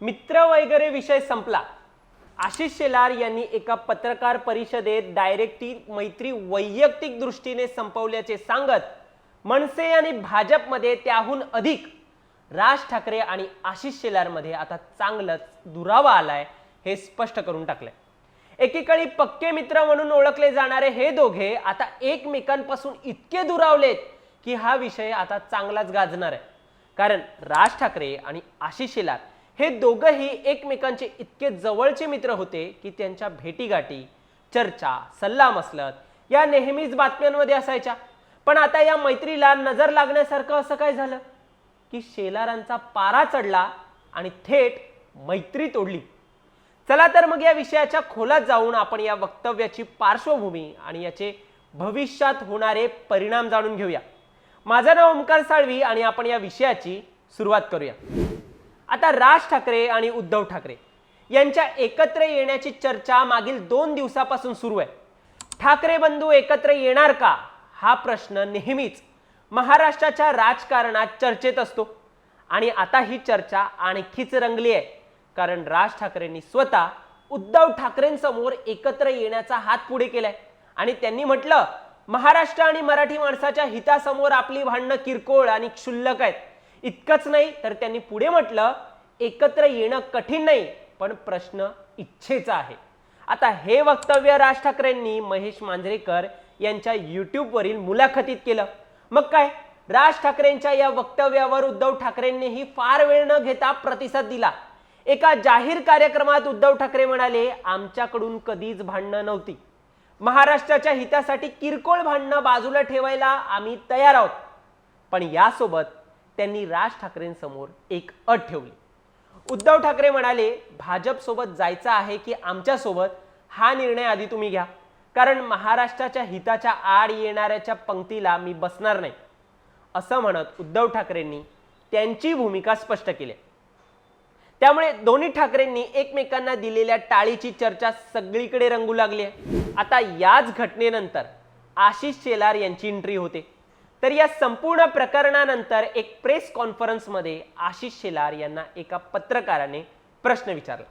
मित्र वगैरे विषय संपला. आशिष शेलार यांनी एका पत्रकार परिषदेत डायरेक्ट ती मैत्री वैयक्तिक दृष्टीने संपवल्याचे सांगत मनसे आणि भाजपमध्ये त्याहून अधिक राज ठाकरे आणि आशिष शेलारमध्ये आता चांगलंच दुरावा आलाय हे स्पष्ट करून टाकलंय. एकेकाळी पक्के मित्र म्हणून ओळखले जाणारे हे दोघे आता एकमेकांपासून इतके दुरावलेत की हा विषय आता चांगलाच गाजणार आहे. कारण राज ठाकरे आणि आशिष शेलार हे दोघंही एकमेकांचे इतके जवळचे मित्र होते की त्यांच्या भेटीगाठी चर्चा सल्लामसलत या नेहमीच बातम्यांमध्ये असायच्या. पण आता या मैत्रीला नजर लागण्यासारखं असं काय झालं? की शेलारांचा पारा चढला आणि थेट मैत्री तोडली. चला तर मग या विषयाच्या खोलात जाऊन आपण या वक्तव्याची पार्श्वभूमी आणि याचे भविष्यात होणारे परिणाम जाणून घेऊया. माझं नाव ओमकार साळवी आणि आपण या विषयाची सुरुवात करूया. आता राज ठाकरे आणि उद्धव ठाकरे यांच्या एकत्र येण्याची चर्चा मागील दोन दिवसापासून सुरू आहे. ठाकरे बंधू एकत्र येणार का? हा प्रश्न नेहमीच महाराष्ट्राच्या राजकारणात चर्चेत असतो. आणि आता ही चर्चा आणखीच रंगली आहे. कारण राज ठाकरेंनी स्वतः उद्धव ठाकरेंसमोर एकत्र येण्याचा हात पुढे केलाय. आणि त्यांनी म्हटलं महाराष्ट्र आणि मराठी माणसाच्या हितासमोर आपली भांडणं किरकोळ आणि क्षुल्लक आहेत. इतकंच नाही तर त्यांनी पुढे म्हटलं एकत्र येणं कठीण नाही पण प्रश्न इच्छेचा आहे. आता हे वक्तव्य राज ठाकरेंनी महेश मांजरेकर यांच्या युट्यूबवरील मुलाखतीत केलं. मग काय? राज ठाकरेंच्या या वक्तव्यावर उद्धव ठाकरेंनीही फार वेळ न घेता प्रतिसाद दिला. एका जाहीर कार्यक्रमात उद्धव ठाकरे म्हणाले आमच्याकडून कधीच भांडणं नव्हती. महाराष्ट्राच्या हितासाठी किरकोळ भांडणं बाजूला ठेवायला आम्ही तयार आहोत. पण यासोबत त्यांनी राज ठाकरेंसमोर एक अट ठेवली. उद्धव ठाकरे म्हणाले भाजपसोबत जायचं आहे की आमच्यासोबत हा निर्णय आधी तुम्ही घ्या. कारण महाराष्ट्राच्या हिताच्या आड येणाऱ्याच्या पंक्तीला मी बसणार नाही. असं म्हणत उद्धव ठाकरेंनी त्यांची भूमिका स्पष्ट केली. त्यामुळे दोन्ही ठाकरेंनी एकमेकांना दिलेल्या टाळीची चर्चा सगळीकडे रंगू लागली आहे. आता याच घटनेनंतर आशिष शेलार यांची एंट्री होते. तर या संपूर्ण प्रकरणानंतर एक प्रेस कॉन्फरन्समध्ये आशिष शेलार यांना एका पत्रकाराने प्रश्न विचारला.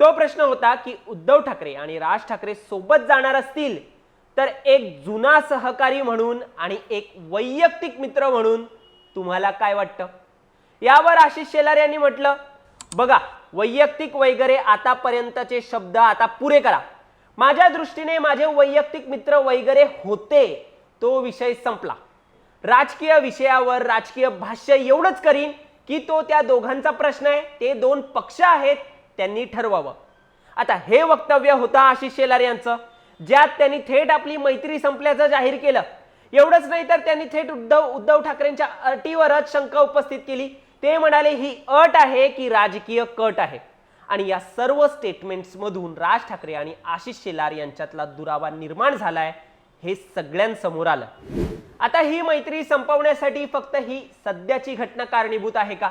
तो प्रश्न होता की उद्धव ठाकरे आणि राज ठाकरे सोबत जाणार असतील तर एक जुना सहकारी म्हणून आणि एक वैयक्तिक मित्र म्हणून तुम्हाला काय वाटतं? यावर आशिष शेलार यांनी म्हटलं बघा वैयक्तिक वगैरे आतापर्यंतचे शब्द आता पुरे करा. माझ्या दृष्टीने माझे वैयक्तिक मित्र वगैरे होते तो विषय संपला. राजकीय विषयावर राजकीय भाष्य एवढंच करीन की तो त्या दोघांचा प्रश्न आहे ते दोन पक्ष आहेत त्यांनी ठरवावं. आता हे वक्तव्य होतं आशिष शेलार यांचं. ज्यात त्यांनी थेट आपली मैत्री संपल्याचं जाहीर केलं. एवढंच नाही तर त्यांनी थेट उद्धव उद्धव ठाकरेंच्या अटीवरच शंका उपस्थित केली. ते म्हणाले ही अट आहे की राजकीय कट आहे. आणि या सर्व स्टेटमेंट्स मधून राज ठाकरे आणि आशिष शेलार यांच्यातला दुरावा निर्माण झालाय हे सगळ्यांसमोर आलं. आता ही मैत्री संपवण्यासाठी फक्त ही सध्याची घटना कारणीभूत आहे का?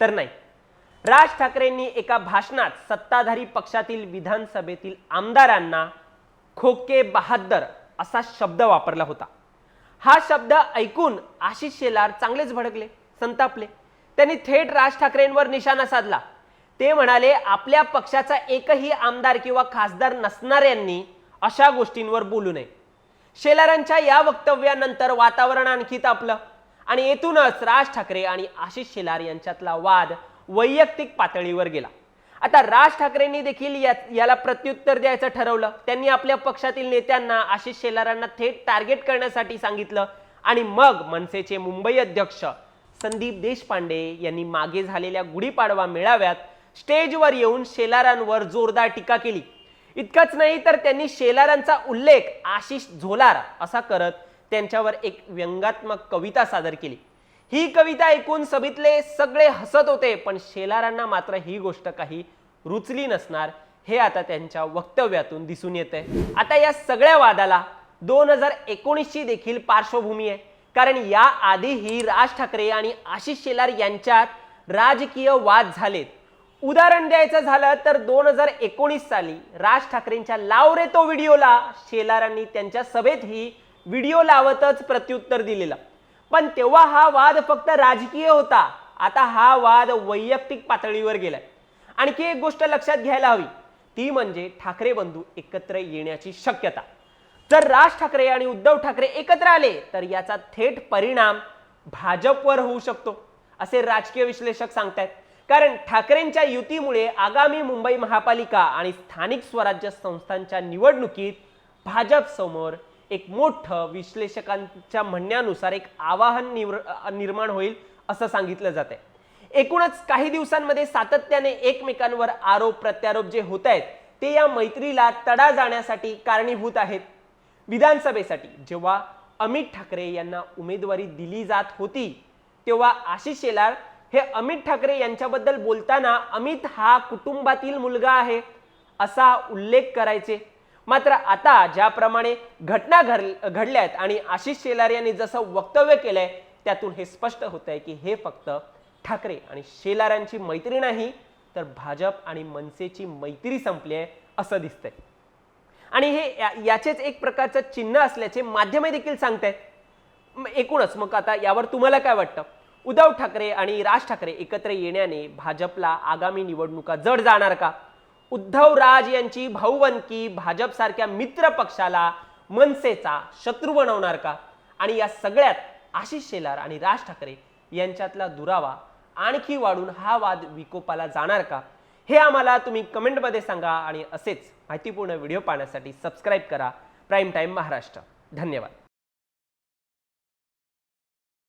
तर नाही. राज ठाकरेंनी एका भाषणात सत्ताधारी पक्षातील विधानसभेतील आमदारांना खोके बहादर असा शब्द वापरला होता. हा शब्द ऐकून आशिष शेलार चांगलेच भडकले संतापले. त्यांनी थेट राज ठाकरेंवर निशाणा साधला. ते म्हणाले आपल्या पक्षाचा एकही आमदार किंवा खासदार नसणाऱ्यांनी अशा गोष्टींवर बोलू नये. शेलारांच्या या वक्तव्यानंतर वातावरण आणखी तापलं आणि येथूनच राज ठाकरे आणि आशिष शेलार यांच्यातला वाद वैयक्तिक पातळीवर गेला. आता राज ठाकरेंनी देखील या- याला प्रत्युत्तर द्यायचं ठरवलं. त्यांनी आपल्या पक्षातील नेत्यांना आशिष शेलारांना थेट टार्गेट करण्यासाठी सांगितलं. आणि मग मनसेचे मुंबई अध्यक्ष संदीप देशपांडे यांनी मागे झालेल्या गुढीपाडवा मेळाव्यात स्टेजवर येऊन शेलारांवर जोरदार टीका केली. इतकंच नाही तर त्यांनी शेलारांचा उल्लेख आशिष झोलार असा करत त्यांच्यावर एक व्यंगात्मक कविता सादर केली. ही कविता ऐकून सभेतले सगळे हसत होते पण शेलारांना मात्र ही गोष्ट काही रुचली नसणार हे आता त्यांच्या वक्तव्यातून दिसून येते आता या सगळ्या वादाला दोन हजार एकोणीसची देखील पार्श्वभूमी आहे. कारण या आधीही राज ठाकरे आणि आशिष शेलार यांच्यात राजकीय वाद झालेत. उदाहरण द्यायचं झालं तर दोन हजार एकोणीस साली राज ठाकरेंच्या लाव रे तो व्हिडिओला शेलारांनी त्यांच्या सभेतही व्हिडिओ लावतच प्रत्युत्तर दिलेलं. पण तेव्हा हा वाद फक्त राजकीय होता. आता हा वाद वैयक्तिक पातळीवर गेलाय. आणखी एक गोष्ट लक्षात घ्यायला हवी. ती म्हणजे ठाकरे बंधू एकत्र येण्याची शक्यता. जर राज ठाकरे आणि उद्धव ठाकरे एकत्र आले तर याचा थेट परिणाम भाजपवर होऊ शकतो असे राजकीय विश्लेषक सांगतायत. कारण ठाकरेंच्या युतीमुळे आगामी मुंबई महापालिका आणि स्थानिक स्वराज्य संस्थांच्या निवडणुकीत भाजप समोर एक मोठं विश्लेषकांच्या म्हणण्यानुसार एक आवाहन निवर- निर्माण होईल असं सांगितलं जात आहे एकूणच काही दिवसांमध्ये सातत्याने एकमेकांवर आरोप प्रत्यारोप जे होत आहेत ते या मैत्रीला तडा जाण्यासाठी कारणीभूत आहेत. विधानसभेसाठी जेव्हा अमित ठाकरे यांना उमेदवारी दिली जात होती तेव्हा आशिष शेलार हे अमित ठाकरे यांच्याबद्दल बोलताना अमित हा कुटुंबातील मुलगा आहे असा उल्लेख करायचे. मात्र आता ज्याप्रमाणे घटना घड घडल्यात आणि आशिष शेलार यांनी जसं वक्तव्य केलंय त्यातून हे स्पष्ट होत आहे की हे फक्त ठाकरे आणि शेलारांची मैत्री नाही तर भाजप आणि मनसेची मैत्री संपली आहे असं दिसतंय. आणि हे याचेच एक प्रकारचं चिन्ह असल्याचे माध्यमे देखील सांगतायत. एकूणच मग आता यावर तुम्हाला काय वाटतं? उद्धव ठाकरे आणि राज ठाकरे एकत्र येण्याने भाजपला आगामी निवडणुका जड जाणार का? उद्धव राज यांची भाऊबंदकी भाजपसारख्या मित्र पक्षाला मनसेचा शत्रू बनवणार का? आणि या सगळ्यात आशिष शेलार आणि राज ठाकरे यांच्यातला दुरावा आणखी वाढून हा वाद विकोपाला जाणार का? हे आम्हाला तुम्ही कमेंटमध्ये सांगा आणि असेच माहितीपूर्ण व्हिडिओ पाहण्यासाठी सबस्क्राईब करा. Prime time Maharashtra. धन्यवाद.